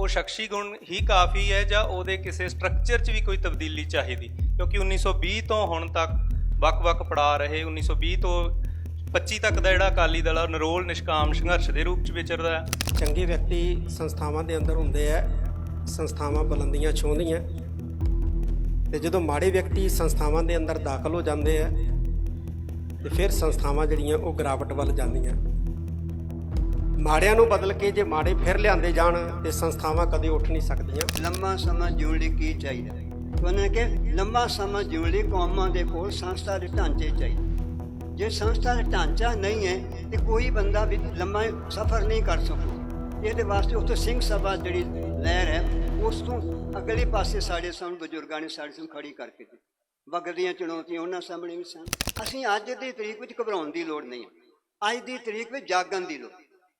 ਉਹ ਸ਼ਖਸੀ ਗੁਣ ਹੀ ਕਾਫੀ ਹੈ ਜਾਂ ਉਹਦੇ ਕਿਸੇ ਸਟਰਕਚਰ 'ਚ ਵੀ ਕੋਈ ਤਬਦੀਲੀ ਚਾਹੀਦੀ? ਕਿਉਂਕਿ 1920 ਤੋਂ ਹੁਣ ਤੱਕ ਵੱਖ-ਵੱਖ ਪੜਾ ਰਹੇ 1920 ਤੋਂ 25 ਤੱਕ ਦਾ ਜਿਹੜਾ ਅਕਾਲੀ ਦਲ ਆ, ਉਹ ਨਿਰੋਲ ਨਿਸ਼ਕਾਮ ਸੰਘਰਸ਼ ਦੇ ਰੂਪ 'ਚ ਵਿਚਰਦਾ ਹੈ। ਚੰਗੇ ਵਿਅਕਤੀ ਸੰਸਥਾਵਾਂ ਦੇ ਅੰਦਰ ਹੁੰਦੇ ਆ, ਸੰਸਥਾਵਾਂ ਬੁਲੰਦੀਆਂ ਛੂਹਦੀਆਂ। ਤੇ ਜਦੋਂ ਮਾੜੇ ਵਿਅਕਤੀ ਸੰਸਥਾਵਾਂ ਦੇ ਅੰਦਰ ਦਾਖਲ ਹੋ ਜਾਂਦੇ ਆ, ਤੇ ਫਿਰ ਸੰਸਥਾਵਾਂ ਜਿਹੜੀਆਂ ਉਹ ਗਿਰਾਵਟ ਵੱਲ ਜਾਂਦੀਆਂ। ਮਾੜਿਆਂ ਨੂੰ ਬਦਲ ਕੇ ਜੇ ਮਾੜੇ ਫਿਰ ਲਿਆਂਦੇ ਜਾਣ ਤੇ ਸੰਸਥਾਵਾਂ ਕਦੇ ਉੱਠ ਨਹੀਂ ਸਕਦੀਆਂ। ਲੰਮਾ ਸਮਾਂ ਜਿਉਣ ਲਈ ਕੀ ਚਾਹੀਦਾ? ਉਹਨਾਂ ਕਿ ਲੰਮਾ ਸਮਾਂ ਜਿਉਣ ਲਈ ਕੌਮਾਂ ਦੇ ਕੋਲ ਸੰਸਥਾ ਦੇ ਢਾਂਚੇ ਚਾਹੀਦੇ। ਜੇ ਸੰਸਥਾ ਦਾ ਢਾਂਚਾ ਨਹੀਂ ਹੈ, ਤੇ ਕੋਈ ਬੰਦਾ ਵੀ ਲੰਮਾ ਸਫ਼ਰ ਨਹੀਂ ਕਰ ਸਕਦਾ। ਇਹਦੇ ਵਾਸਤੇ ਉੱਥੇ ਸਿੰਘ ਸਭਾ ਜਿਹੜੀ ਲਹਿਰ ਹੈ, ਉਸ ਤੋਂ ਅਗਲੇ ਪਾਸੇ ਸਾਡੇ ਸਾਹਮਣੇ ਬਜ਼ੁਰਗਾਂ ਨੇ ਸਾਡੇ ਸਾਹਮਣੇ ਖੜੀ ਕਰਕੇ ਦਿੱਤੀ। ਵਗਦੀਆਂ ਚੁਣੌਤੀਆਂ ਉਹਨਾਂ ਸਾਹਮਣੇ ਵੀ ਸਨ। ਅਸੀਂ ਅੱਜ ਦੀ ਤਰੀਕ ਵਿੱਚ ਘਬਰਾਉਣ ਦੀ ਲੋੜ ਨਹੀਂ ਅੱਜ ਦੀ ਤਰੀਕ ਵਿੱਚ ਜਾਗਣ ਦੀ ਲੋੜ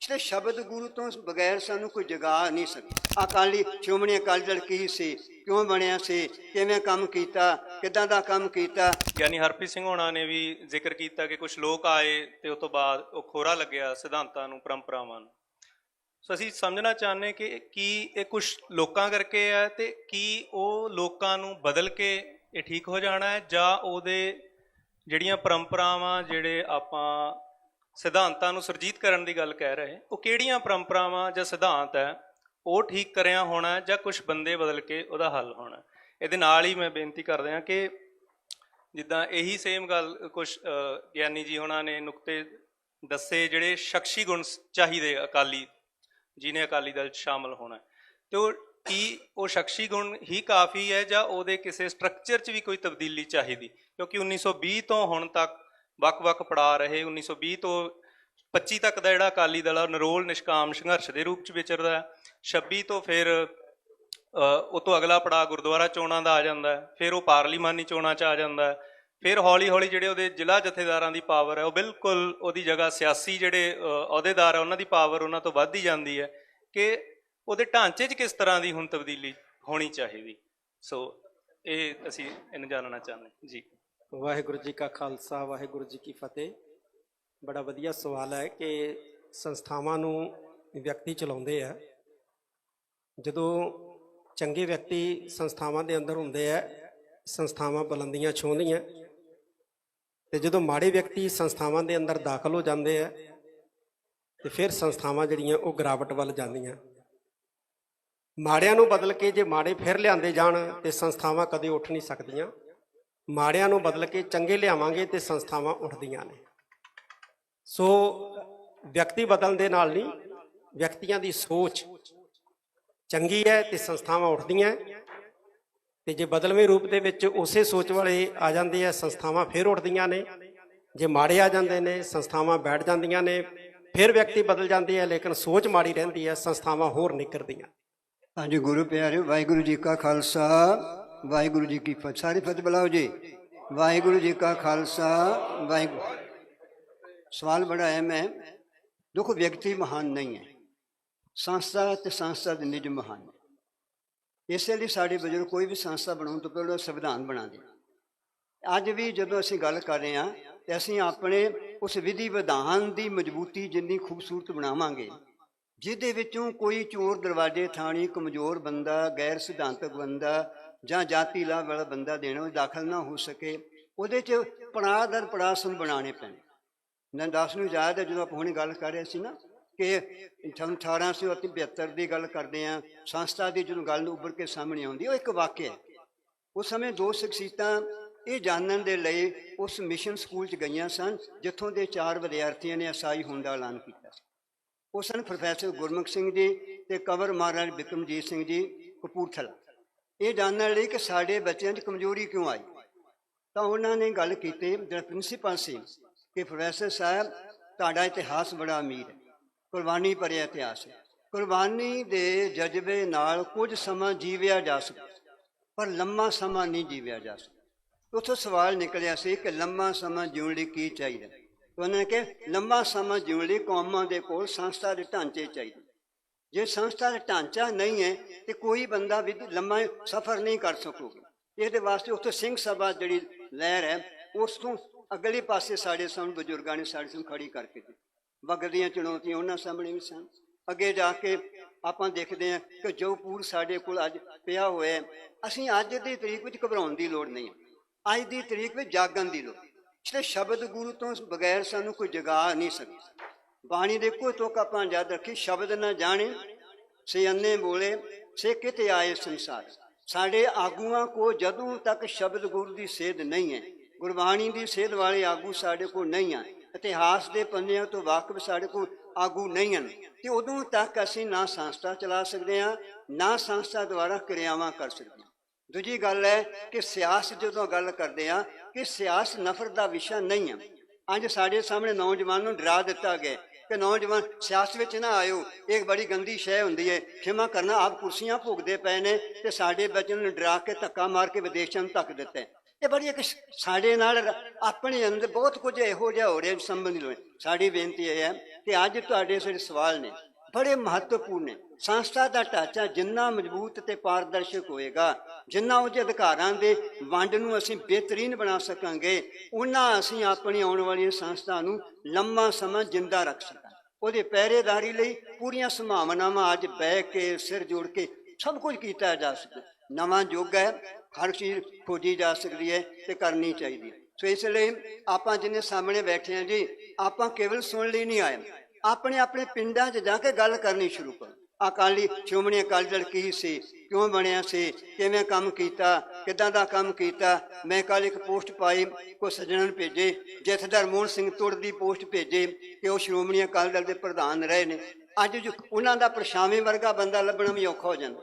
ਜਿਹੜੇ ਸ਼ਬਦ ਗੁਰੂ ਤੋਂ ਬਗੈਰ ਸਾਨੂੰ ਕੋਈ ਜਗਾ ਨਹੀਂ ਸਕਦਾ ਅਕਾਲੀ ਸ਼੍ਰੋਮਣੀ ਅਕਾਲੀ ਦਲ ਕੀ ਸੀ? ਕਿਉਂ ਬਣਿਆ ਸੀ? ਕਿਵੇਂ ਕੰਮ ਕੀਤਾ? ਕਿੱਦਾਂ ਦਾ ਕੰਮ ਕੀਤਾ? ਗਿਆਨੀ ਹਰਪ੍ਰੀਤ ਸਿੰਘ ਹੋਣਾ ਨੇ ਵੀ ਜ਼ਿਕਰ ਕੀਤਾ ਕਿ ਕੁਝ ਲੋਕ ਆਏ ਤੇ ਉਸ ਤੋਂ ਬਾਅਦ ਉਹ ਖੋਰਾ ਲੱਗਿਆ ਸਿਧਾਂਤਾਂ ਨੂੰ, ਪਰੰਪਰਾਵਾਂ ਨੂੰ। ਸੋ ਅਸੀਂ ਸਮਝਣਾ ਚਾਹੁੰਦੇ ਕਿ ਕੀ ਇਹ ਕੁਝ ਲੋਕਾਂ ਕਰਕੇ ਹੈ ਤੇ ਕੀ ਉਹ ਲੋਕਾਂ ਨੂੰ ਬਦਲ ਕੇ ਇਹ ਠੀਕ ਹੋ ਜਾਣਾ ਹੈ ਜਾਂ ਉਹਦੇ ਜਿਹੜੀਆਂ ਪਰੰਪਰਾਵਾਂ, ਜਿਹੜੇ ਆਪਾਂ ਸਿਧਾਂਤਾਂ ਨੂੰ ਸਰਜੀਤ ਕਰਨ ਦੀ ਗੱਲ ਕਹਿ ਰਹੇ, ਉਹ ਕਿਹੜੀਆਂ ਪਰੰਪਰਾਵਾਂ ਜਾਂ ਸਿਧਾਂਤ ਹੈ, ਉਹ ਠੀਕ ਕਰਿਆ ਹੋਣਾ ਜਾਂ ਕੁਝ ਬੰਦੇ ਬਦਲ ਕੇ ਉਹਦਾ ਹੱਲ ਹੋਣਾ ਇਹਦੇ ਨਾਲ ਹੀ ਮੈਂ ਬੇਨਤੀ ਕਰਦੇ ਹਾਂ ਕਿ ਜਿੱਦਾਂ ਇਹੀ ਸੇਮ ਗੱਲ ਕੁਝ ਗਿਆਨੀ ਜੀ ਉਹਨਾਂ ਨੇ ਨੁਕਤੇ ਦੱਸੇ ਜਿਹੜੇ ਸ਼ਖਸੀ ਗੁਣ ਚਾਹੀਦੇ ਅਕਾਲੀ, ਜਿਹਨੇ ਅਕਾਲੀ ਦਲ 'ਚ ਸ਼ਾਮਲ ਹੋਣਾ ਹੈ। ਤੇ ਉਹ ਕੀ ਉਹ ਸ਼ਖਸੀ ਗੁਣ ਹੀ ਕਾਫੀ ਹੈ ਜਾਂ ਉਹਦੇ ਕਿਸੇ ਸਟਰਕਚਰ 'ਚ ਵੀ ਕੋਈ ਤਬਦੀਲੀ ਚਾਹੀਦੀ ਕਿਉਂਕਿ 1920 ਤੋਂ ਹੁਣ ਤੱਕ ਵੱਖ-ਵੱਖ ਪੜਾ ਰਹੇ 1920 ਤੋਂ 25 ਤੱਕ ਦਾ ਜਿਹੜਾ ਅਕਾਲੀ ਦਲ ਆ, ਉਹ ਨਿਰੋਲ ਨਿਸ਼ਕਾਮ ਸੰਘਰਸ਼ ਦੇ ਰੂਪ 'ਚ ਵਿਚਰਦਾ ਹੈ। 26 ਤੋਂ ਫਿਰ ਉਹ ਤੋਂ ਅਗਲਾ ਪੜਾ ਗੁਰਦੁਆਰਾ ਚੋਣਾਂ ਦਾ ਆ ਜਾਂਦਾ ਹੈ। ਫਿਰ ਉਹ ਪਾਰਲੀਮਾਨੀ ਚੋਣਾਂ 'ਚ ਆ ਜਾਂਦਾ ਹੈ। ਫਿਰ ਹੌਲੀ-ਹੌਲੀ ਜਿਹੜੇ ਉਹਦੇ ਜ਼ਿਲ੍ਹਾ ਜਥੇਦਾਰਾਂ ਦੀ ਪਾਵਰ ਹੈ, ਉਹ ਬਿਲਕੁਲ ਉਹਦੀ ਜਗ੍ਹਾ ਸਿਆਸੀ ਜਿਹੜੇ ਅਹੁਦੇਦਾਰ ਹੈ ਉਹਨਾਂ ਦੀ ਪਾਵਰ ਉਹਨਾਂ ਤੋਂ ਵੱਧਦੀ ਜਾਂਦੀ ਹੈ ਕਿ ਉਹਦੇ ਢਾਂਚੇ 'ਚ ਕਿਸ ਤਰ੍ਹਾਂ ਦੀ ਹੁਣ ਤਬਦੀਲੀ ਹੋਣੀ ਚਾਹੀਦੀ। ਸੋ, ਇਹ ਅਸੀਂ ਇਹਨੂੰ ਜਾਣਨਾ ਚਾਹੁੰਦੇ ਜੀ। ਵਾਹਿਗੁਰੂ ਜੀ ਕਾ ਖਾਲਸਾ, ਵਾਹਿਗੁਰੂ ਜੀ ਕੀ ਫਤਿਹ। ਬੜਾ ਵਧੀਆ ਸਵਾਲ ਹੈ ਕਿ ਸੰਸਥਾਵਾਂ ਨੂੰ ਵਿਅਕਤੀ ਚਲਾਉਂਦੇ ਆ। ਜਦੋਂ ਚੰਗੇ ਵਿਅਕਤੀ ਸੰਸਥਾਵਾਂ ਦੇ ਅੰਦਰ ਹੁੰਦੇ ਆ, ਸੰਸਥਾਵਾਂ ਬੁਲੰਦੀਆਂ ਛੂਹਦੀਆਂ, ਤੇ ਜਦੋਂ ਮਾੜੇ ਵਿਅਕਤੀ ਸੰਸਥਾਵਾਂ ਦੇ ਅੰਦਰ ਦਾਖਲ ਹੋ ਜਾਂਦੇ ਆ, ਤੇ ਫਿਰ ਸੰਸਥਾਵਾਂ ਜਿਹੜੀਆਂ ਉਹ ਗਿਰਾਵਟ ਵੱਲ ਜਾਂਦੀਆਂ। ਮਾੜਿਆਂ ਨੂੰ ਬਦਲ ਕੇ ਜੇ ਮਾੜੇ ਫਿਰ ਲਿਆਂਦੇ ਜਾਣ, ਤੇ ਸੰਸਥਾਵਾਂ ਕਦੇ ਉੱਠ ਨਹੀਂ ਸਕਦੀਆਂ। ਮਾੜਿਆਂ ਨੂੰ ਬਦਲ ਕੇ ਚੰਗੇ ਲਿਆਵਾਂਗੇ ਤੇ ਸੰਸਥਾਵਾਂ ਉੱਠਦੀਆਂ ਨੇ। ਸੋ ਵਿਅਕਤੀ ਬਦਲਣ ਦੇ ਨਾਲ ਨਹੀਂ, ਵਿਅਕਤੀਆਂ ਦੀ ਸੋਚ ਚੰਗੀ ਹੈ ਤੇ ਸੰਸਥਾਵਾਂ ਉੱਠਦੀਆਂ ਤੇ ਜੇ ਬਦਲਵੇਂ ਰੂਪ ਦੇ ਵਿੱਚ ਉਸੇ ਸੋਚ ਵਾਲੇ ਆ ਜਾਂਦੇ ਆ, ਸੰਸਥਾਵਾਂ ਫਿਰ ਉੱਠਦੀਆਂ ਨੇ। ਜੇ ਮਾੜੇ ਆ ਜਾਂਦੇ ਨੇ, ਸੰਸਥਾਵਾਂ ਬੈਠ ਜਾਂਦੀਆਂ ਨੇ, ਫਿਰ ਵਿਅਕਤੀ ਬਦਲ ਜਾਂਦੀ ਹੈ ਲੇਕਿਨ ਸੋਚ ਮਾੜੀ ਰਹਿੰਦੀ ਹੈ, ਸੰਸਥਾਵਾਂ ਹੋਰ ਨਿਕਰਦੀਆਂ ਹਾਂਜੀ, ਗੁਰੂ ਪਿਆਰੇ ਵਾਹਿਗੁਰੂ ਜੀ ਕਾ ਖਾਲਸਾ। ਵਾਹਿਗੁਰੂ ਜੀ ਕੀ ਫਤਿਹ। ਸਾਰੇ ਫਤਿਹ ਬੁਲਾਓ ਜੀ। ਵਾਹਿਗੁਰੂ ਜੀ ਕਾ ਖਾਲਸਾ, ਵਾਹਿਗੁਰੂ ਸਵਾਲ ਬੜਾ ਹੈ ਮੈਂ। ਦੇਖੋ, ਵਿਅਕਤੀ ਮਹਾਨ ਨਹੀਂ ਹੈ। ਸੰਸਥਾ ਤੇ ਸੰਸਥਾ ਦੇ ਨਿਜ ਮਹਾਨ ਹੈ। ਇਸੇ ਲਈ ਸਾਡੇ ਬਜ਼ੁਰਗ ਕੋਈ ਵੀ ਸੰਸਥਾ ਬਣਾਉਣ ਤੋਂ ਪਹਿਲਾਂ ਸੰਵਿਧਾਨ ਬਣਾਉਂਦੇ ਅੱਜ ਵੀ ਜਦੋਂ ਅਸੀਂ ਗੱਲ ਕਰ ਰਹੇ ਹਾਂ, ਤੇ ਅਸੀਂ ਆਪਣੇ ਉਸ ਵਿਧੀ ਵਿਧਾਨ ਦੀ ਮਜ਼ਬੂਤੀ ਜਿੰਨੀ ਖੂਬਸੂਰਤ ਬਣਾਵਾਂਗੇ, ਜਿਹਦੇ ਵਿੱਚੋਂ ਕੋਈ ਚੋਰ ਦਰਵਾਜ਼ੇ, ਥਾਣੀ, ਕਮਜ਼ੋਰ ਬੰਦਾ, ਗੈਰ ਸਿਧਾਂਤਕ ਬੰਦਾ ਜਾਂ ਜਾਤੀ ਲਾਭ ਵਾਲਾ ਬੰਦਾ ਦੇਣਾ, ਉਹ ਦਾਖਲ ਨਾ ਹੋ ਸਕੇ, ਉਹਦੇ 'ਚ ਪੜਾਅ ਦਰ, ਪੜਾਅ ਸਾਨੂੰ ਬਣਾਉਣੇ ਪੈਣੇ। ਨੰਦਾਸ ਨੂੰ ਯਾਦ ਹੈ ਜਦੋਂ ਆਪਾਂ ਹੁਣੇ ਗੱਲ ਕਰ ਰਹੇ ਸੀ ਨਾ, ਕਿ ਸਾਨੂੰ 1872 ਦੀ ਗੱਲ ਕਰਦੇ ਆ ਸੰਸਥਾ ਦੀ ਜਦੋਂ ਗੱਲ ਉੱਭਰ ਕੇ ਸਾਹਮਣੇ ਆਉਂਦੀ, ਉਹ ਇੱਕ ਵਾਕਿਆ ਉਸ ਸਮੇਂ ਦੋ ਸ਼ਖਸੀਅਤਾਂ ਇਹ ਜਾਣਨ ਦੇ ਲਈ ਉਸ ਮਿਸ਼ਨ ਸਕੂਲ 'ਚ ਗਈਆਂ ਸਨ, ਜਿੱਥੋਂ ਦੇ ਚਾਰ ਵਿਦਿਆਰਥੀਆਂ ਨੇ ਅਸਾਈ ਹੋਣ ਦਾ ਐਲਾਨ ਕੀਤਾ ਉਹ ਸਨ ਪ੍ਰੋਫੈਸਰ ਗੁਰਮੁਖ ਸਿੰਘ ਜੀ ਤੇ ਕਵਰ ਮਹਾਰਾਜ ਬਿਕਰਮਜੀਤ ਸਿੰਘ ਜੀ ਕਪੂਰਥਲਾ। ਇਹ ਜਾਣਨ ਲਈ ਕਿ ਸਾਡੇ ਬੱਚਿਆਂ 'ਚ ਕਮਜ਼ੋਰੀ ਕਿਉਂ ਆਈ? ਤਾਂ ਉਹਨਾਂ ਨੇ ਗੱਲ ਕੀਤੀ, ਜਿਹੜਾ ਪ੍ਰਿੰਸੀਪਲ ਸੀ, ਕਿ ਪ੍ਰੋਫੈਸਰ ਸਾਹਿਬ, ਤੁਹਾਡਾ ਇਤਿਹਾਸ ਬੜਾ ਅਮੀਰ ਹੈ। ਕੁਰਬਾਨੀ ਭਰਿਆ ਇਤਿਹਾਸ ਹੈ। ਕੁਰਬਾਨੀ ਦੇ ਜਜ਼ਬੇ ਨਾਲ ਕੁਝ ਸਮਾਂ ਜੀਵਿਆ ਜਾ ਸਕਦਾ ਪਰ ਲੰਮਾ ਸਮਾਂ ਨਹੀਂ ਜੀਵਿਆ ਜਾ ਸਕਦਾ ਉੱਥੋਂ ਸਵਾਲ ਨਿਕਲਿਆ ਸੀ ਕਿ ਲੰਮਾ ਸਮਾਂ ਜਿਉਣ ਲਈ ਕੀ ਚਾਹੀਦਾ ਉਹਨਾਂ ਨੇ ਕਿ ਲੰਮਾ ਸਮਾਂ ਜਿਉਣ ਲਈ ਕੌਮਾਂ ਦੇ ਕੋਲ ਸੰਸਥਾ ਦੇ ਢਾਂਚੇ ਚਾਹੀਦੇ ਜੇ ਸੰਸਥਾ ਦਾ ਢਾਂਚਾ ਨਹੀਂ ਹੈ ਤੇ ਕੋਈ ਬੰਦਾ ਵੀ ਲੰਮਾ ਸਫ਼ਰ ਨਹੀਂ ਕਰ ਸਕੂਗਾ। ਇਹਦੇ ਵਾਸਤੇ ਉੱਥੇ ਸਿੰਘ ਸਭਾ ਜਿਹੜੀ ਲਹਿਰ ਹੈ, ਉਸ ਤੋਂ ਅਗਲੇ ਪਾਸੇ ਸਾਡੇ ਸਾਹਮਣੇ ਬਜ਼ੁਰਗਾਂ ਨੇ ਸਾਡੇ ਸਾਹਮਣੇ ਖੜੀ ਕਰਕੇ ਦਿੱਤੀ। ਵਗਦੀਆਂ ਚੁਣੌਤੀਆਂ ਉਹਨਾਂ ਸਾਹਮਣੇ ਵੀ ਸਨ। ਅੱਗੇ ਜਾ ਕੇ ਆਪਾਂ ਦੇਖਦੇ ਹਾਂ ਕਿ ਜੋ ਪੂਰ ਸਾਡੇ ਕੋਲ ਅੱਜ ਪਿਆ ਹੋਇਆ ਹੈ, ਅਸੀਂ ਅੱਜ ਦੀ ਤਰੀਕ ਵਿੱਚ ਘਬਰਾਉਣ ਦੀ ਲੋੜ ਨਹੀਂ ਅੱਜ ਦੀ ਤਰੀਕ ਵਿੱਚ ਜਾਗਣ ਦੀ ਲੋੜ। ਇਸ ਸ਼ਬਦ ਗੁਰੂ ਤੋਂ ਬਗੈਰ ਸਾਨੂੰ ਕੋਈ ਜਗਾ ਨਹੀਂ ਸਕਦਾ। ਬਾਣੀ ਦੇ ਕੋਈ ਤੁਕ ਆਪਾਂ ਯਾਦ ਰੱਖੀ, ਸ਼ਬਦ ਨਾ ਜਾਣੇ, ਸੇ ਅੰਨੇ ਬੋਲੇ, ਸੇ ਕਿਤੇ ਆਏ ਸੰਸਾਰ। ਸਾਡੇ ਆਗੂਆਂ ਕੋ ਜਦੋਂ ਤੱਕ ਸ਼ਬਦ ਗੁਰੂ ਦੀ ਸੇਧ ਨਹੀਂ ਹੈ, ਗੁਰਬਾਣੀ ਦੀ ਸੇਧ ਵਾਲੇ ਆਗੂ ਸਾਡੇ ਕੋਲ ਨਹੀਂ ਆ ਇਤਿਹਾਸ ਦੇ ਪੰਨਿਆਂ ਤੋਂ ਵਾਕਫ ਸਾਡੇ ਕੋਲ ਆਗੂ ਨਹੀਂ ਹਨ। ਤੇ ਉਦੋਂ ਤੱਕ ਅਸੀਂ ਨਾ ਸੰਸਥਾ ਚਲਾ ਸਕਦੇ ਹਾਂ, ਨਾ ਸੰਸਥਾ ਦੁਆਰਾ ਕਿਰਿਆਵਾਂ ਕਰ ਸਕਦੇ ਹਾਂ। ਦੂਜੀ ਗੱਲ ਹੈ ਕਿ ਸਿਆਸਤ ਜਦੋਂ ਗੱਲ ਕਰਦੇ ਆ ਕਿ ਸਿਆਸਤ ਨਫ਼ਰਤ ਦਾ ਵਿਸ਼ਾ ਨਹੀਂ ਹੈ। ਅੱਜ ਸਾਡੇ ਸਾਹਮਣੇ ਨੌਜਵਾਨ ਨੂੰ ਡਰਾ ਦਿੱਤਾ ਗਿਆ ਕਿ ਨੌਜਵਾਨ ਸਿਆਸਤ ਵਿੱਚ ਨਾ ਆਇਓ। ਇਹ ਬੜੀ ਗੰਦੀ ਸ਼ੈ ਹੁੰਦੀ ਹੈ ਖਿਮਾ ਕਰਨਾ, ਆਪ ਕੁਰਸੀਆਂ ਭੋਗਦੇ ਪਏ ਨੇ ਤੇ ਸਾਡੇ ਬੱਚਿਆਂ ਨੂੰ ਡਰਾ ਕੇ ਧੱਕਾ ਮਾਰ ਕੇ ਵਿਦੇਸ਼ਾਂ ਨੂੰ ਧੱਕ ਦਿੱਤਾ ਇਹ ਬੜੀ ਇੱਕ ਸਾਡੇ ਨਾਲ ਆਪਣੇ ਅੰਦਰ ਬਹੁਤ ਕੁਝ ਇਹੋ ਜਿਹਾ ਹੋ ਰਿਹਾ ਸੰਬੰਧੀ ਲੋਕ ਸਾਡੀ ਬੇਨਤੀ ਇਹ ਹੈ ਕਿ ਅੱਜ ਤੁਹਾਡੇ ਜਿਹੜੇ ਸਵਾਲ ਨੇ। ਬੜੇ ਮਹੱਤਵਪੂਰਨ ਨੇ। ਸੰਸਥਾ ਦਾ ਢਾਂਚਾ ਜਿੰਨਾ ਮਜ਼ਬੂਤ ਤੇ ਪਾਰਦਰਸ਼ਕ ਹੋਏਗਾ, ਜਿੰਨਾ ਉਹਦੇ ਅਧਿਕਾਰਾਂ ਦੇ ਵੰਡ ਨੂੰ ਅਸੀਂ ਬਿਹਤਰੀਨ ਬਣਾ ਸਕਾਂਗੇ ਉਹਨਾਂ ਅਸੀਂ ਆਪਣੀ ਆਉਣ ਵਾਲੀ ਸੰਸਥਾ ਨੂੰ ਲੰਮਾ ਸਮਾਂ ਜਿੰਦਾ ਰੱਖ ਸਕਾਂਗੇ ਉਹਦੇ ਪਹਿਰੇਦਾਰੀ ਲਈ ਪੂਰੀਆਂ ਸੰਭਾਵਨਾਵਾਂ ਅੱਜ ਬਹਿ ਕੇ ਸਿਰ ਜੋੜ ਕੇ ਸਭ ਕੁਝ ਕੀਤਾ ਜਾ ਸਕਦਾ ਨਵਾਂ ਯੁੱਗ ਹੈ, ਹਰ ਚੀਜ਼ ਖੋਜੀ ਜਾ ਸਕਦੀ ਹੈ ਤੇ ਕਰਨੀ ਚਾਹੀਦੀ ਹੈ। ਸੋ ਇਸ ਲਈ ਆਪਾਂ ਜਿੰਨੇ ਸਾਹਮਣੇ ਬੈਠੇ ਹਾਂ ਜੀ, ਆਪਾਂ ਕੇਵਲ ਸੁਣ ਲਈ ਨਹੀਂ ਆਏ। ਆਪਣੇ ਆਪਣੇ ਪਿੰਡਾਂ 'ਚ ਜਾ ਕੇ ਗੱਲ ਕਰਨੀ ਸ਼ੁਰੂ ਕਰੋ। ਅਕਾਲੀ ਸ਼੍ਰੋਮਣੀ ਅਕਾਲੀ ਦਲ ਕੀ ਸੀ? ਕਿਉਂ ਬਣਿਆ ਸੀ? ਕਿਵੇਂ ਕੰਮ ਕੀਤਾ? ਕਿੱਦਾਂ ਦਾ ਕੰਮ ਕੀਤਾ? ਮੈਂ ਕੱਲ ਇੱਕ ਪੋਸਟ ਪਾਈ ਕੋ ਸੱਜਣਾਂ ਨੂੰ ਭੇਜੇ, ਜਥੇਦਾਰ ਮੋਹਨ ਸਿੰਘ ਤੁਰ ਦੀ ਪੋਸਟ ਭੇਜੇ ਕਿ ਉਹ ਸ਼੍ਰੋਮਣੀ ਅਕਾਲੀ ਦਲ ਦੇ ਪ੍ਰਧਾਨ ਰਹੇ ਨੇ। ਅੱਜ ਜੋ ਉਹਨਾਂ ਦਾ ਪਰਛਾਵੇਂ ਵਰਗਾ ਬੰਦਾ ਲੱਭਣਾ ਵੀ ਔਖਾ ਹੋ ਜਾਂਦਾ।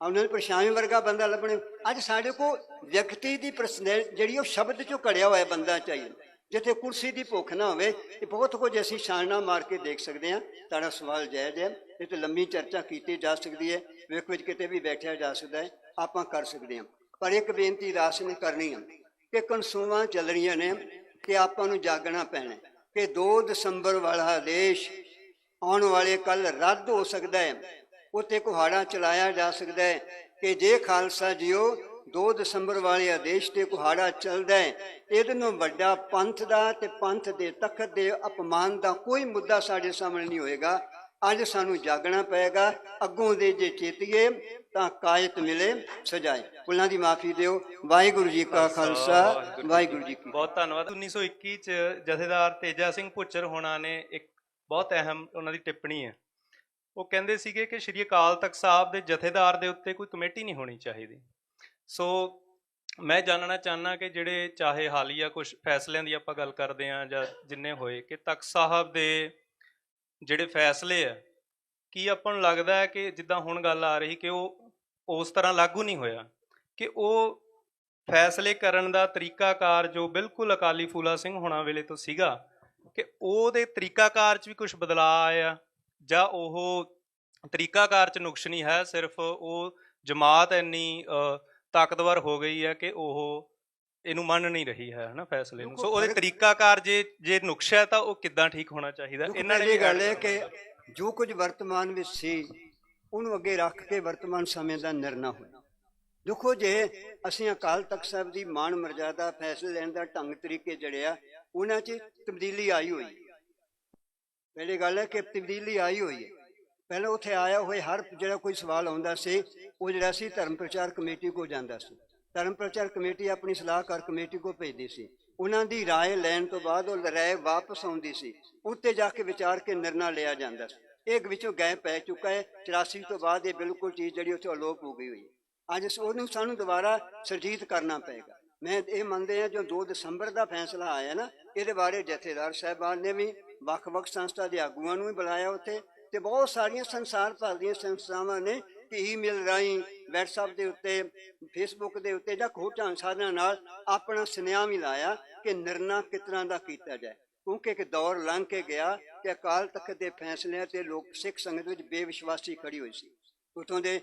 ਉਹਨਾਂ ਨੂੰ ਪਰਛਾਵੇਂ ਵਰਗਾ ਬੰਦਾ ਲੱਭਣੇ, ਅੱਜ ਸਾਡੇ ਕੋ ਵਿਅਕਤੀ ਦੀ ਪਰਸਨੈਲ ਜਿਹੜੀ ਉਹ ਸ਼ਬਦ ਚੋਂ ਘੜਿਆ ਹੋਇਆ ਬੰਦਾ ਚਾਹੀਦਾ। ਜਿੱਥੇ ਕੁਰਸੀ ਦੀ ਭੁੱਖ ਨਾ ਹੋਵੇ ਇਹ ਬਹੁਤ ਕੁਝ ਅਸੀਂ ਛਾਣਨਾ ਮਾਰ ਕੇ ਦੇਖ ਸਕਦੇ ਹਾਂ। ਤੁਹਾਡਾ ਸਵਾਲ ਜਾਇਜ਼ ਹੈ। ਇਹ ਤੇ ਲੰਮੀ ਚਰਚਾ ਕੀਤੀ ਜਾ ਸਕਦੀ ਹੈ। ਵੇਖ ਵਿੱਚ ਕਿਤੇ ਵੀ ਬੈਠਿਆ ਜਾ ਸਕਦਾ ਹੈ। ਆਪਾਂ ਕਰ ਸਕਦੇ ਹਾਂ। ਪਰ ਇੱਕ ਬੇਨਤੀ ਰਾਸ ਨੇ ਕਰਨੀ ਹੈ ਕਿ ਕਨਸੂਆਂ ਚੱਲ ਰਹੀਆਂ ਨੇ ਕਿ ਆਪਾਂ ਨੂੰ ਜਾਗਣਾ ਪੈਣਾ ਕਿ 2 ਦਸੰਬਰ ਵਾਲਾ ਦੇਸ਼ ਆਉਣ ਵਾਲੇ ਕੱਲ ਰੱਦ ਹੋ ਸਕਦਾ ਹੈ। ਉੱਤੇ ਕੁਹਾੜਾ ਚਲਾਇਆ ਜਾ ਸਕਦਾ ਹੈ ਕਿ ਜੇ ਖਾਲਸਾ ਜੀਓ 2 ਦਸੰਬਰ ਵਾਲੇ ਆਦੇਸ਼ ਤੇ ਕੁਹਾੜਾ ਚੱਲਦਾ ਹੈ। ਇਹਦੇ ਨੂੰ ਵੱਡਾ ਪੰਥ ਦਾ ਤੇ ਪੰਥ ਦੇ ਤਖਤ ਦੇ ਅਪਮਾਨ ਦਾ ਕੋਈ ਮੁੱਦਾ ਸਾਡੇ ਸਾਹਮਣੇ ਨਹੀਂ ਹੋਏਗਾ। ਅੱਜ ਸਾਨੂੰ ਜਾਗਣਾ ਪਏਗਾ। ਅੱਗੋਂ ਦੇ ਜੇ ਚੇਤੀਏ ਤਾਂ ਕਾਇਤ ਮਿਲੇ ਸਜਾਏ। ਫੁੱਲਾਂ ਦੀ ਮਾਫੀ ਦਿਓ। ਵਾਹਿਗੁਰੂ ਜੀ ਕਾ ਖਾਲਸਾ ਵਾਹਿਗੁਰੂ ਜੀ ਕੀ ਬਹੁਤ ਧੰਨਵਾਦ। 1921 ਚ ਜਥੇਦਾਰ ਤੇਜਾ ਸਿੰਘ ਭੁੱਚਰ ਹੋਣਾ ਨੇ ਇੱਕ ਬਹੁਤ ਅਹਿਮ ਉਹਨਾਂ ਦੀ ਟਿੱਪਣੀ ਹੈ। ਉਹ ਕਹਿੰਦੇ ਸੀਗੇ ਕਿ ਸ਼੍ਰੀ ਅਕਾਲ ਤਖਤ ਸਾਹਿਬ ਦੇ ਜਥੇਦਾਰ ਦੇ ਉੱਤੇ ਕੋਈ ਕਮੇਟੀ ਨਹੀਂ ਹੋਣੀ ਚਾਹੀਦੀ। ਸੋ ਮੈਂ ਜਾਣਨਾ ਚਾਹਨਾ ਕਿ ਜਿਹੜੇ ਚਾਹੇ ਹਾਲੀਆ ਕੁਝ ਫੈਸਲਿਆਂ ਦੀ ਆਪਾਂ ਗੱਲ ਕਰਦੇ ਆਂ ਜਾਂ ਜਿੰਨੇ ਹੋਏ, ਕਿ ਤਖਤ ਸਾਹਿਬ ਦੇ ਜਿਹੜੇ ਫੈਸਲੇ ਆ, ਕੀ ਆਪਾਂ ਨੂੰ ਲੱਗਦਾ ਹੈ ਕਿ ਜਿੱਦਾਂ ਹੁਣ ਗੱਲ ਆ ਰਹੀ ਕਿ ਉਹ ਉਸ ਤਰ੍ਹਾਂ ਲਾਗੂ ਨਹੀਂ ਹੋਇਆ? ਕਿ ਉਹ ਫੈਸਲੇ ਕਰਨ ਦਾ ਤਰੀਕਾਕਾਰ ਜੋ ਬਿਲਕੁਲ ਅਕਾਲੀ ਫੂਲਾ ਸਿੰਘ ਹੋਣਾ ਵੇਲੇ ਤੋਂ ਸੀਗਾ, ਕਿ ਉਹਦੇ ਤਰੀਕਾਕਾਰ 'ਚ ਵੀ ਕੁਝ ਬਦਲਾਅ ਆਇਆ? ਜਾਂ ਉਹ ਤਰੀਕਾਕਾਰ 'ਚ ਨੁਕਸ ਨਹੀਂ ਹੈ, ਸਿਰਫ ਉਹ ਜਮਾਤ ਇੰਨੀ ਤਾਕਤਵਰ ਹੋ ਗਈ ਹੈ ਕਿ ਉਹ ਇਹਨੂੰ ਮੰਨ ਨਹੀਂ ਰਹੀ ਹੈ ਹਨਾ ਫੈਸਲੇ ਨੂੰ। ਸੋ ਉਹਦੇ ਤਰੀਕਾਕਾਰ ਜੇ ਜੇ ਨੁਕਸ ਹੈ ਤਾਂ ਉਹ ਕਿੱਦਾਂ ਠੀਕ ਹੋਣਾ ਚਾਹੀਦਾ? ਇਹਨਾਂ ਨੇ ਗੱਲ ਹੈ ਕਿ ਜੋ ਕੁਝ ਵਰਤਮਾਨ ਵਿੱਚ ਸੀ ਉਹਨੂੰ ਅੱਗੇ ਰੱਖ ਕੇ ਵਰਤਮਾਨ ਸਮੇਂ ਦਾ ਨਿਰਣਾ ਹੋਇਆ ਦੇਖੋ ਜੇ ਅਸੀਂ ਅਕਾਲ ਤਖਤ ਸਾਹਿਬ ਦੀ ਮਾਣ ਮਰਜ਼ਾਦਾ ਫੈਸਲੇ ਲੈਣ ਦਾ ਢੰਗ ਤਰੀਕੇ ਜੜਿਆ ਉਹਨਾਂ 'ਚ ਤਬਦੀਲੀ ਆਈ ਹੋਈ ਹੈ। ਪਹਿਲੀ ਗੱਲ ਹੈ ਕਿ ਤਬਦੀਲੀ ਆਈ ਹੋਈ ਹੈ। ਪਹਿਲਾਂ ਉੱਥੇ ਆਇਆ ਹੋਏ ਹਰ ਜਿਹੜਾ ਕੋਈ ਸਵਾਲ ਆਉਂਦਾ ਸੀ ਉਹ ਜਿਹੜਾ ਸੀ ਧਰਮ ਪ੍ਰਚਾਰ ਕਮੇਟੀ ਕੋ ਜਾਂਦਾ ਸੀ ਧਰਮ ਪ੍ਰਚਾਰ ਕਮੇਟੀ ਆਪਣੀ ਸਲਾਹਕਾਰ ਕਮੇਟੀ ਕੋ ਭੇਜਦੀ ਸੀ ਉਹਨਾਂ ਦੀ رائے ਲੈਣ ਤੋਂ ਬਾਅਦ ਉਹ ਰਾਏ ਵਾਪਸ ਆਉਂਦੀ ਸੀ ਉੱਤੇ ਜਾ ਕੇ ਵਿਚਾਰ ਕੇ ਨਿਰਣਾ ਲਿਆ ਜਾਂਦਾ ਸੀ ਇਹ ਵਿੱਚੋਂ ਗਏ ਪੈ ਚੁੱਕਾ ਹੈ 84 ਤੋਂ ਬਾਅਦ ਇਹ ਬਿਲਕੁਲ ਚੀਜ਼ ਜਿਹੜੀ ਉੱਥੇ ਅਲੋਪ ਹੋ ਗਈ ਹੋਈ ਹੈ ਅੱਜ ਇਸ- ਉਹਨੂੰ ਸਾਨੂੰ ਦੁਬਾਰਾ ਸਰਜੀਤ ਕਰਨਾ ਪਏਗਾ ਮੈਂ ਇਹ ਮੰਨਦੇ ਹਾਂ ਜੋ 2 ਦਸੰਬਰ ਦਾ ਫੈਸਲਾ ਆਇਆ ਨਾ ਇਹਦੇ ਬਾਰੇ ਜਥੇਦਾਰ ਸਾਹਿਬਾਨ ਨੇ ਵੀ ਵੱਖ-ਵੱਖ ਸੰਸਥਾ ਦੇ ਆਗੂਆਂ ਨੂੰ ਵੀ ਬੁਲਾਇਆ ਉੱਥੇ ਤੇ ਬਹੁਤ ਸਾਰੀਆਂ ਸੰਸਾਰ ਭਰ ਦੀਆਂ ਸੰਸਥਾਵਾਂ ਨੇ ਕਿ ਈਮੇਲ ਰਾਹੀਂ WhatsApp ਦੇ ਉੱਤੇ, Facebook ਦੇ ਉੱਤੇ ਜਾਂ ਖੋਟਾਂ ਸਾਧਨਾਂ ਨਾਲ ਆਪਣਾ ਸੁਨੇਹਾ ਵੀ ਲਾਇਆ ਕਿ ਨਿਰਣਾ ਕਿਸ ਦਾ ਕੀਤਾ ਜਾਏ। ਕਿਉਂਕਿ ਇੱਕ ਦੌਰ ਲੰਘ ਕੇ ਗਿਆ ਕਿ ਅਕਾਲ ਤਖਤ ਦੇ ਫੈਸਲਿਆਂ ਤੇ ਲੋਕ ਸਿੱਖ ਸੰਗਤ ਵਿੱਚ ਬੇਵਿਸ਼ਵਾਸੀ ਖੜੀ ਹੋਈ ਸੀ। ਉਤੋਂ ਦੇ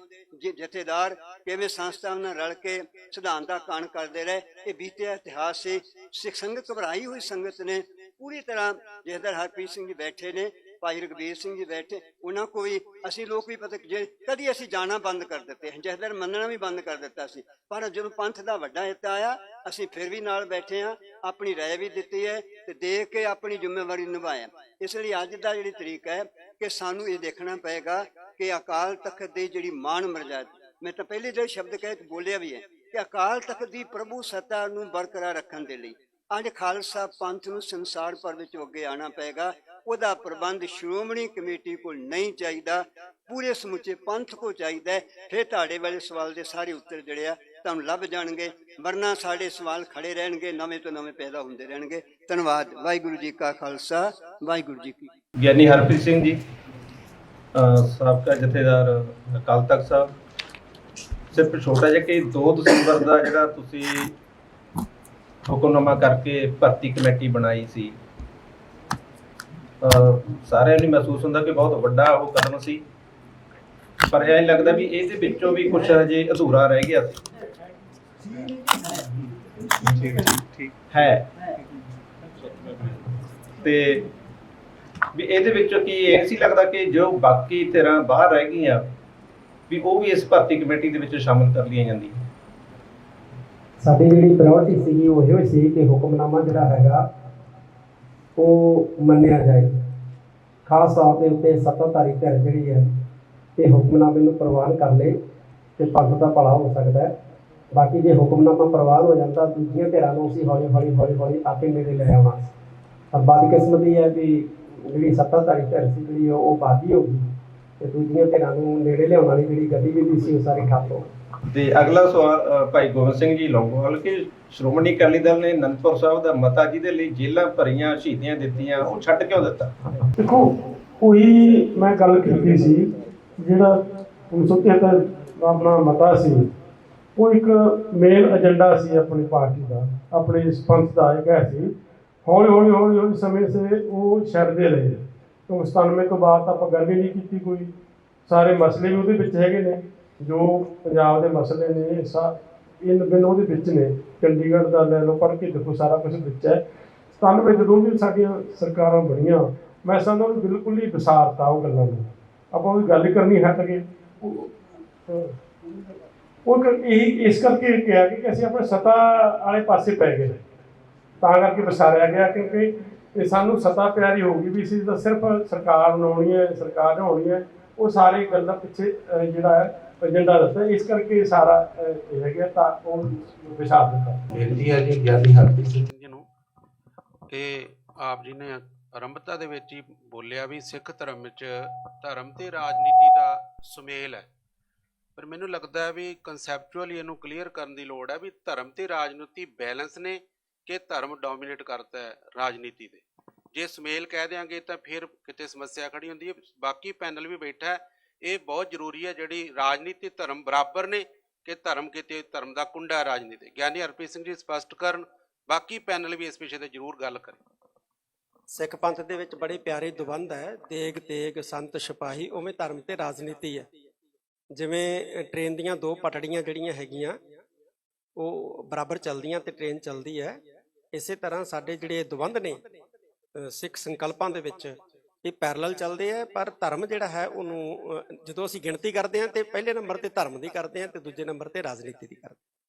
ਜਥੇਦਾਰ ਕਿਵੇਂ ਸੰਸਥਾਵਾਂ ਨਾਲ ਰਲ ਕੇ ਸਿਧਾਂਤ ਦਾ ਕਾਣ ਕਰਦੇ ਰਹੇ, ਇਹ ਬੀਤਿਆ ਇਤਿਹਾਸ ਸੀ ਸਿੱਖ ਸੰਗਤ, ਘਬਰਾਈ ਹੋਈ ਸੰਗਤ ਨੇ ਪੂਰੀ ਤਰ੍ਹਾਂ ਜਥੇਦਾਰ ਹਰਪ੍ਰੀਤ ਸਿੰਘ ਜੀ ਬੈਠੇ ਨੇ ਭਾਈ ਰਗਵੀਰ ਸਿੰਘ ਜੀ ਬੈਠੇ, ਉਹਨਾਂ ਕੋ ਵੀ ਅਸੀਂ ਲੋਕ ਵੀ ਪਤਾ ਜੇ ਕਦੀ ਅਸੀਂ ਜਾਣਾ ਬੰਦ ਕਰ ਦਿੱਤੇ ਜਥੇਦਾਰ ਮੰਨਣਾ ਵੀ ਬੰਦ ਕਰ ਦਿੱਤਾ ਸੀ। ਪਰ ਜਦੋਂ ਪੰਥ ਦਾ ਵੱਡਾ ਹਿੱਤ ਆਇਆ, ਅਸੀਂ ਫਿਰ ਵੀ ਨਾਲ ਬੈਠੇ ਹਾਂ, ਆਪਣੀ ਰਾਏ ਵੀ ਦਿੱਤੀ ਹੈ ਤੇ ਦੇਖ ਕੇ ਆਪਣੀ ਜ਼ਿੰਮੇਵਾਰੀ ਨਿਭਾਇਆ। ਇਸ ਲਈ ਅੱਜ ਦਾ ਜਿਹੜੀ ਤਰੀਕ ਹੈ ਕਿ ਸਾਨੂੰ ਇਹ ਦੇਖਣਾ ਪਏਗਾ ਕਿ ਅਕਾਲ ਤਖਤ ਦੀ ਜਿਹੜੀ ਮਾਨ ਮਰਜ਼ਾਦ, ਮੈਂ ਤਾਂ ਪਹਿਲੇ ਜਿਹੜੇ ਸ਼ਬਦ ਕਹਿ ਕੇ ਬੋਲਿਆ ਵੀ ਹੈ ਕਿ ਅਕਾਲ ਤਖਤ ਦੀ ਪ੍ਰਭੂ ਸੱਤਾ ਨੂੰ ਬਰਕਰਾਰ ਰੱਖਣ ਦੇ ਲਈ ਅੱਜ ਖਾਲਸਾ ਪੰਥ ਨੂੰ ਸੰਸਾਰ ਭਰ ਵਿੱਚ ਅੱਗੇ ਆਣਾ ਪਏਗਾ। ਉਹਦਾ ਪ੍ਰਬੰਧ ਸ਼੍ਰੋਮਣੀ ਕਮੇਟੀ ਕੋਲ ਨਹੀਂ ਚਾਹੀਦਾ। ਪੂਰੇ ਸਮੁੱਚੇ ਪੰਥ ਕੋ ਚਾਹੀਦਾ ਫਿਰ ਤੁਹਾਡੇ ਵਾਲੇ ਸਵਾਲ ਦੇ ਸਾਰੇ ਉੱਤਰ ਜਿਹੜੇ ਆ, ਤੁਹਾਨੂੰ ਲੱਭ ਜਾਣਗੇ। ਵਰਨਾ ਸਾਡੇ ਸਵਾਲ ਖੜੇ ਰਹਿਣਗੇ, ਨਵੇਂ ਤੋਂ ਨਵੇਂ ਪੈਦਾ ਹੁੰਦੇ ਰਹਿਣਗੇ। ਧੰਨਵਾਦ। ਵਾਹਿਗੁਰੂ ਜੀ ਕਾ ਖਾਲਸਾ। ਵਾਹਿਗੁਰੂ ਜੀ ਕੀ ਗਿਆਨੀ ਹਰਪ੍ਰੀਤ ਸਿੰਘ ਜੀ ਸਾਬਕਾ ਜਥੇਦਾਰ ਅਕਾਲ ਤਖਤ ਸਾਹਿਬ। ਸਿਰਫ ਛੋਟਾ ਜਿਹਾ ਕਿ 2 ਦਸੰਬਰ ਦਾ ਜਿਹੜਾ ਤੁਸੀਂ ਹੁਕਮਨਾਮਾ ਕਰਕੇ ਭਰਤੀ ਕਮੇਟੀ ਬਣਾਈ ਸੀ। ਸਾਰਿਆਂ ਨੂੰ ਮਹਿਸੂਸ ਹੁੰਦਾ ਕਿ ਬਹੁਤ ਵੱਡਾ ਉਹ ਕਦਮ ਸੀ। ਪਰ ਇਹ ਲੱਗਦਾ ਵੀ ਇਹਦੇ ਵਿੱਚੋਂ ਵੀ ਕੁਝ ਅਜੇ ਅਧੂਰਾ ਰਹਿ ਗਿਆ ਸੀ। ਹੈ। ਤੇ ਵੀ ਇਹਦੇ ਵਿੱਚੋਂ ਕੀ ਇਹ ਸੀ ਲੱਗਦਾ ਕਿ ਜੋ ਬਾਕੀ ਧਿਰਾਂ ਬਾਹਰ ਰਹਿ ਗਈਆਂ, ਵੀ ਉਹ ਵੀ ਇਸ ਭਰਤੀ ਕਮੇਟੀ ਦੇ ਵਿੱਚ ਸ਼ਾਮਲ ਕਰ ਲਈਆਂ ਜਾਂਦੀਆਂ। ਸਾਡੀ ਜਿਹੜੀ ਪ੍ਰਾਇੋਰਟੀ ਸੀਗੀ, ਉਹ ਇਹੋ ਸੀ ਕਿ ਹੁਕਮਨਾਮਾ ਜਿਹੜਾ ਹੈਗਾ ਉਹ ਮੰਨਿਆ ਜਾਏ। ਖਾਸ ਤੌਰ ਦੇ ਉੱਤੇ ਸੱਤਾਧਾਰੀ ਧਿਰ ਜਿਹੜੀ ਹੈ, ਇਹ ਹੁਕਮਨਾਮੇ ਨੂੰ ਪ੍ਰਵਾਨ ਕਰ ਲੇ ਤੇ ਪੰਥ ਦਾ ਭਲਾ ਹੋ ਸਕਦਾ ਹੈ। ਬਾਕੀ ਜੇ ਹੁਕਮਨਾਮਾ ਪ੍ਰਵਾਨ ਹੋ ਜਾਂਦਾ, ਦੂਜੀਆਂ ਧਿਰਾਂ ਨੂੰ ਅਸੀਂ ਹੌਲੀ ਹੌਲੀ ਹੌਲੀ ਹੌਲੀ ਆਪੇ ਨੇੜੇ ਲੈ ਆਉਣਾ ਪਰ ਬਦਕਿਸਮਤੀ ਹੈ ਵੀ ਜਿਹੜੀ ਸੱਤਾਧਾਰੀ ਧਿਰ ਸੀ ਜਿਹੜੀ ਉਹ ਉਹ ਹੋ ਗਈ ਤੇ ਦੂਜੀਆਂ ਧਿਰਾਂ ਨੂੰ ਨੇੜੇ ਲਿਆਉਣ ਵਾਲੀ ਜਿਹੜੀ ਗਤੀਵਿਧੀ ਸੀ, ਉਹ ਸਾਰੀ ਖਤਮ ਹੋ ਗਈ। ਤੇ ਅਗਲਾ ਸਵਾਲ ਭਾਈ ਗੋਬਿੰਦ ਸਿੰਘ ਜੀ ਲੌਂਗੋਵਾਲ ਕਿ ਸ਼੍ਰੋਮਣੀ ਅਕਾਲੀ ਦਲ ਨੇ ਅਨੰਦਪੁਰ ਸਾਹਿਬ ਦਾ ਮਤਾ ਜਿਹਦੇ ਲਈ ਜੇਲ੍ਹਾਂ ਭਰੀਆਂ ਸ਼ਹੀਦੀਆਂ ਦਿੱਤੀਆਂ, ਉਹ ਛੱਡ ਕਿਉਂ ਦਿੱਤਾ? ਦੇਖੋ, ਉਹੀ ਮੈਂ ਗੱਲ ਕੀਤੀ ਸੀ, ਜਿਹੜਾ 373 ਆਪਣਾ ਮਤਾ ਸੀ, ਉਹ ਇੱਕ ਮੇਨ ਏਜੰਡਾ ਸੀ ਆਪਣੀ ਪਾਰਟੀ ਦਾ, ਆਪਣੇ ਸੰਪੰਥ ਦਾ ਇੱਕ ਹੈ ਸੀ, ਹੌਲੀ ਹੌਲੀ ਹੌਲੀ ਹੌਲੀ ਸਮੇਂ ਸੇ ਉਹ ਛੱਡਦੇ ਰਹੇ। ਤੋਂ 97 ਤੋਂ ਬਾਅਦ ਆਪਾਂ ਗੱਲ ਹੀ ਨਹੀਂ ਕੀਤੀ ਕੋਈ, ਸਾਰੇ ਮਸਲੇ ਵੀ ਉਹਦੇ ਵਿੱਚ ਹੈਗੇ ਨੇ। ਜੋ ਪੰਜਾਬ ਦੇ ਮਸਲੇ ਨੇ, ਸਾ ਇਨ ਬਿਨ ਉਹਦੇ ਵਿੱਚ ਨੇ, ਚੰਡੀਗੜ੍ਹ ਦਾ ਲੈ ਲਓ, ਪੜ੍ਹ ਕੇ ਦੇਖੋ, ਸਾਰਾ ਕੁਝ ਵਿੱਚ ਹੈ। 97 ਜਦੋਂ ਵੀ ਸਾਡੀਆਂ ਸਰਕਾਰਾਂ ਬਣੀਆਂ, ਮੈਂ ਸਾਨੂੰ ਉਹ ਬਿਲਕੁਲ ਹੀ ਵਿਸਾਰਤਾ, ਉਹ ਗੱਲਾਂ ਨੂੰ। ਆਪਾਂ ਉਹ ਗੱਲ ਕਰਨੀ ਹਟ ਗਏ ਉਹ ਉਹ ਇਹੀ, ਇਸ ਕਰਕੇ ਕਿਹਾ ਕਿ ਅਸੀਂ ਆਪਣੇ ਸਤਾ ਵਾਲੇ ਪਾਸੇ ਪੈ ਗਏ ਤਾਂ ਕਰਕੇ ਵਿਸਾਰਿਆ ਗਿਆ, ਕਿਉਂਕਿ ਇਹ ਸਾਨੂੰ ਸਤਾ ਪਿਆਰੀ ਹੋ ਗਈ ਵੀ ਅਸੀਂ ਤਾਂ ਸਿਰਫ ਸਰਕਾਰ ਬਣਾਉਣੀ ਹੈ, ਸਰਕਾਰ ਬਣਾਉਣੀ ਹੈ, ਉਹ ਸਾਰੇ ਗੱਲਾਂ ਪਿੱਛੇ ਜਿਹੜਾ ਹੈ ਏਜੰਡਾ ਦਿੱਤਾ ਇਸ ਕਰਕੇ ਸਾਰਾ ਇਹ ਹੈਗਾ ਤਾਂ ਉਹ ਵਿਸਾਰ ਦਿੱਤਾ ਬੇਨਤੀ ਹੈ ਜੀ, ਗਿਆਨੀ ਹਰਪ੍ਰੀਤ ਸਿੰਘ ਜੀ ਨੂੰ। ਕਿ ਆਪ ਜੀ ਨੇ ਆਰੰਭਤਾ ਦੇ ਵਿੱਚ ਹੀ ਬੋਲਿਆ ਵੀ ਸਿੱਖ ਧਰਮ ਵਿੱਚ ਧਰਮ ਤੇ ਰਾਜਨੀਤੀ ਦਾ ਸੁਮੇਲ ਹੈ। ਪਰ ਮੈਨੂੰ ਲੱਗਦਾ ਹੈ ਵੀ ਕਨਸੈਪਚੁਅਲੀ ਇਹਨੂੰ ਕਲੀਅਰ ਕਰਨ ਦੀ ਲੋੜ ਹੈ ਵੀ ਧਰਮ ਤੇ ਰਾਜਨੀਤੀ ਬੈਲੈਂਸ ਨੇ ਕਿ ਧਰਮ ਡੋਮੀਨੇਟ ਕਰਦਾ ਹੈ ਰਾਜਨੀਤੀ ਦੇ ਜੇ ਸੁਮੇਲ ਕਹਿ ਦਿਆਂਗੇ ਤਾਂ ਫਿਰ ਕਿਤੇ ਸਮੱਸਿਆ ਖੜੀ ਹੁੰਦੀ ਹੈ। ਬਾਕੀ ਪੈਨਲ ਵੀ ਬੈਠਾ ਹੈ। ਇਹ ਬਹੁਤ ਜ਼ਰੂਰੀ ਹੈ ਜਿਹੜੀ ਰਾਜਨੀਤੀ ਧਰਮ ਬਰਾਬਰ ਨੇ ਕਿ ਧਰਮ ਕਿਤੇ ਧਰਮ ਦਾ ਕੁੰਡਾ ਹੈ ਰਾਜਨੀਤੀ। ਗਿਆਨੀ ਹਰਪ੍ਰੀਤ ਸਿੰਘ ਜੀ ਸਪਸ਼ਟ ਕਰਨ ਬਾਕੀ ਪੈਨਲ ਵੀ ਇਸ ਵਿਸ਼ੇ ਤੇ ਜ਼ਰੂਰ ਗੱਲ ਕਰੇ। ਸਿੱਖ ਪੰਥ ਦੇ ਵਿੱਚ ਬੜੇ ਪਿਆਰੇ ਦੁਬੰਧ ਹੈ, ਦੇਗ, ਤੇਗ, ਸੰਤ, ਸਿਪਾਹੀ, ਉਵੇਂ ਧਰਮ ਤੇ ਰਾਜਨੀਤੀ ਹੈ। ਜਿਵੇਂ ਟ੍ਰੇਨ ਦੀਆਂ ਦੋ ਪਟੜੀਆਂ ਜਿਹੜੀਆਂ ਹੈਗੀਆਂ, ਉਹ ਬਰਾਬਰ ਚੱਲਦੀਆਂ ਤੇ ਟ੍ਰੇਨ ਚੱਲਦੀ ਹੈ। ਇਸੇ ਤਰ੍ਹਾਂ ਸਾਡੇ ਜਿਹੜੇ ਦੁਬੰਧ ਨੇ ਸਿੱਖ ਸੰਕਲਪਾਂ ਦੇ ਵਿੱਚ ਇਹ ਪੈਰਲਲ ਚੱਲਦੇ ਆ, ਪਰ ਧਰਮ ਜਿਹੜਾ ਹੈ ਉਹਨੂੰ ਜਦੋਂ ਅਸੀਂ ਗਿਣਤੀ ਕਰਦੇ ਹਾਂ ਤੇ ਪਹਿਲੇ ਨੰਬਰ ਤੇ ਧਰਮ ਦੀ ਕਰਦੇ ਹਾਂ ਤੇ ਦੂਜੇ ਨੰਬਰ ਤੇ ਰਾਜਨੀਤੀ ਦੀ ਕਰਦੇ